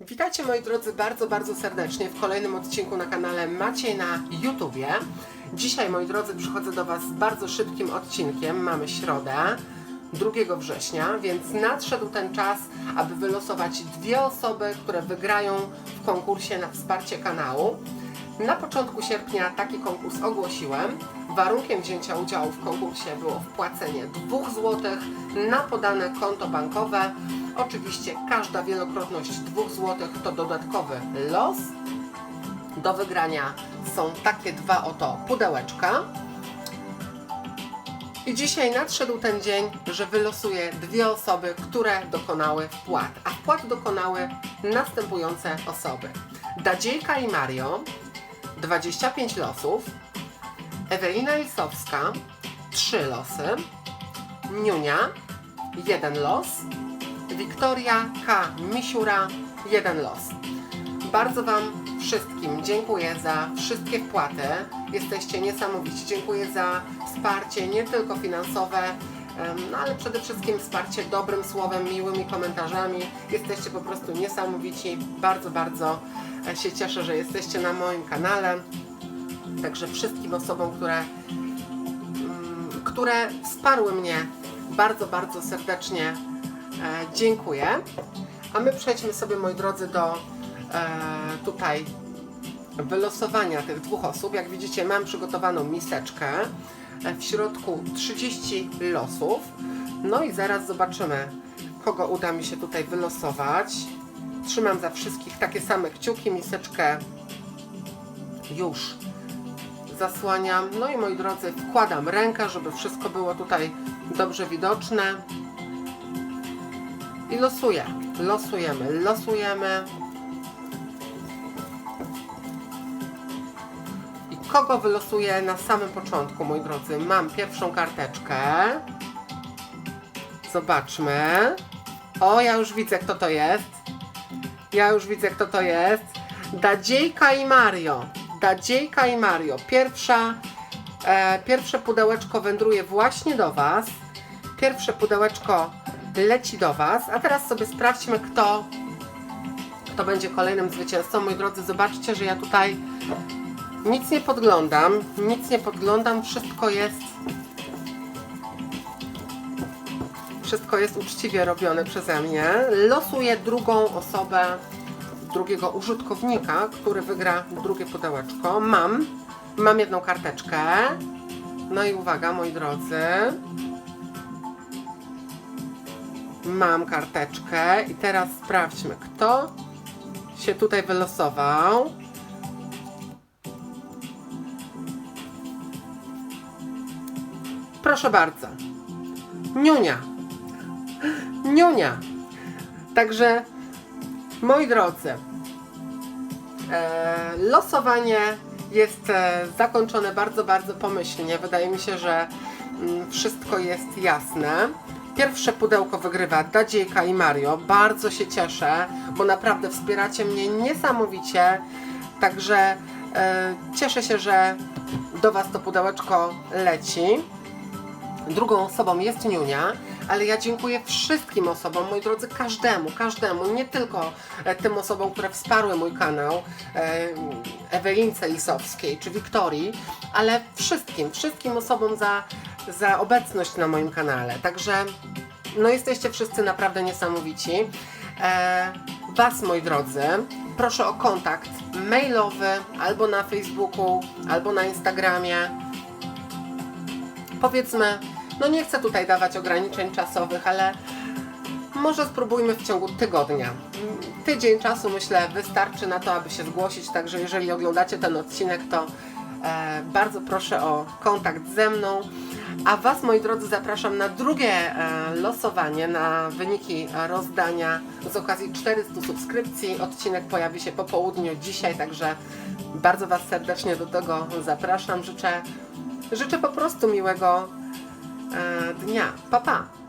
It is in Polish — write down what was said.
Witajcie moi drodzy bardzo, bardzo serdecznie w kolejnym odcinku na kanale Maciej na YouTubie. Dzisiaj moi drodzy przychodzę do Was z bardzo szybkim odcinkiem. Mamy środę 2 września, więc nadszedł ten czas, aby wylosować dwie osoby, które wygrają w konkursie na wsparcie kanału. Na początku sierpnia taki konkurs ogłosiłem. Warunkiem wzięcia udziału w konkursie było wpłacenie 2 zł na podane konto bankowe. Oczywiście każda wielokrotność 2 zł to dodatkowy los. Do wygrania są takie dwa oto pudełeczka. I dzisiaj nadszedł ten dzień, że wylosuję dwie osoby, które dokonały wpłat. A wpłat dokonały następujące osoby. Dadziejka i Mario, 25 losów. Ewelina Lisowska, 3 losy. Niunia, 1 los. Wiktoria K. Misiura, 1 los. Bardzo Wam wszystkim dziękuję za wszystkie wpłaty. Jesteście niesamowici. Dziękuję za wsparcie nie tylko finansowe, no ale przede wszystkim wsparcie dobrym słowem, miłymi komentarzami. Jesteście po prostu niesamowici. Bardzo, bardzo e, się cieszę, że jesteście na moim kanale. Także wszystkim osobom, które, mm, które wsparły mnie bardzo, bardzo serdecznie dziękuję. A my przejdźmy sobie, moi drodzy, do e, tutaj wylosowania tych dwóch osób. Jak widzicie, mam przygotowaną miseczkę. E, W środku 30 losów. No i zaraz zobaczymy, kogo uda mi się tutaj wylosować. Trzymam za wszystkich takie same kciuki, miseczkę już zasłaniam. No i moi drodzy, wkładam rękę, żeby wszystko było tutaj dobrze widoczne. I losuję. Losujemy, losujemy. I kogo wylosuję na samym początku, moi drodzy? Mam pierwszą karteczkę. Zobaczmy. O, ja już widzę, kto to jest. Ja już widzę, kto to jest. Dadziejka i Mario. Dadziejka i Mario. Pierwsza, e, pierwsze pudełeczko wędruje właśnie do Was. Pierwsze pudełeczko leci do Was. A teraz sobie sprawdźmy, kto, kto będzie kolejnym zwycięzcą. Moi drodzy, zobaczcie, że ja tutaj nic nie podglądam. Nic nie podglądam. Wszystko jest wszystko jest uczciwie robione przeze mnie. Losuję drugą osobę, drugiego użytkownika, który wygra drugie pudełeczko. Mam, mam jedną karteczkę. No i uwaga, moi drodzy. Mam karteczkę i teraz sprawdźmy, kto się tutaj wylosował. Proszę bardzo. Niunia. Niunia. Także, moi drodzy, e, losowanie jest e, zakończone bardzo, bardzo pomyślnie. Wydaje mi się, że mm, wszystko jest jasne. Pierwsze pudełko wygrywa Dadziejka i Mario. Bardzo się cieszę, bo naprawdę wspieracie mnie niesamowicie. Także e, cieszę się, że do Was to pudełeczko leci. Drugą osobą jest Niunia, ale ja dziękuję wszystkim osobom, moi drodzy, każdemu, każdemu, nie tylko e, tym osobom, które wsparły mój kanał, e, Ewelince Lisowskiej czy Wiktorii, ale wszystkim, wszystkim osobom za, za obecność na moim kanale. Także no jesteście wszyscy naprawdę niesamowici. E, was, moi drodzy, proszę o kontakt mailowy albo na Facebooku, albo na Instagramie powiedzmy, no nie chcę tutaj dawać ograniczeń czasowych, ale może spróbujmy w ciągu tygodnia. Tydzień czasu myślę wystarczy na to, aby się zgłosić, także jeżeli oglądacie ten odcinek, to bardzo proszę o kontakt ze mną. A Was, moi drodzy, zapraszam na drugie e, losowanie, na wyniki rozdania z okazji 400 subskrypcji. Odcinek pojawi się po południu dzisiaj, także bardzo Was serdecznie do tego zapraszam. Życzę Życzę po prostu miłego e, dnia. Pa, pa!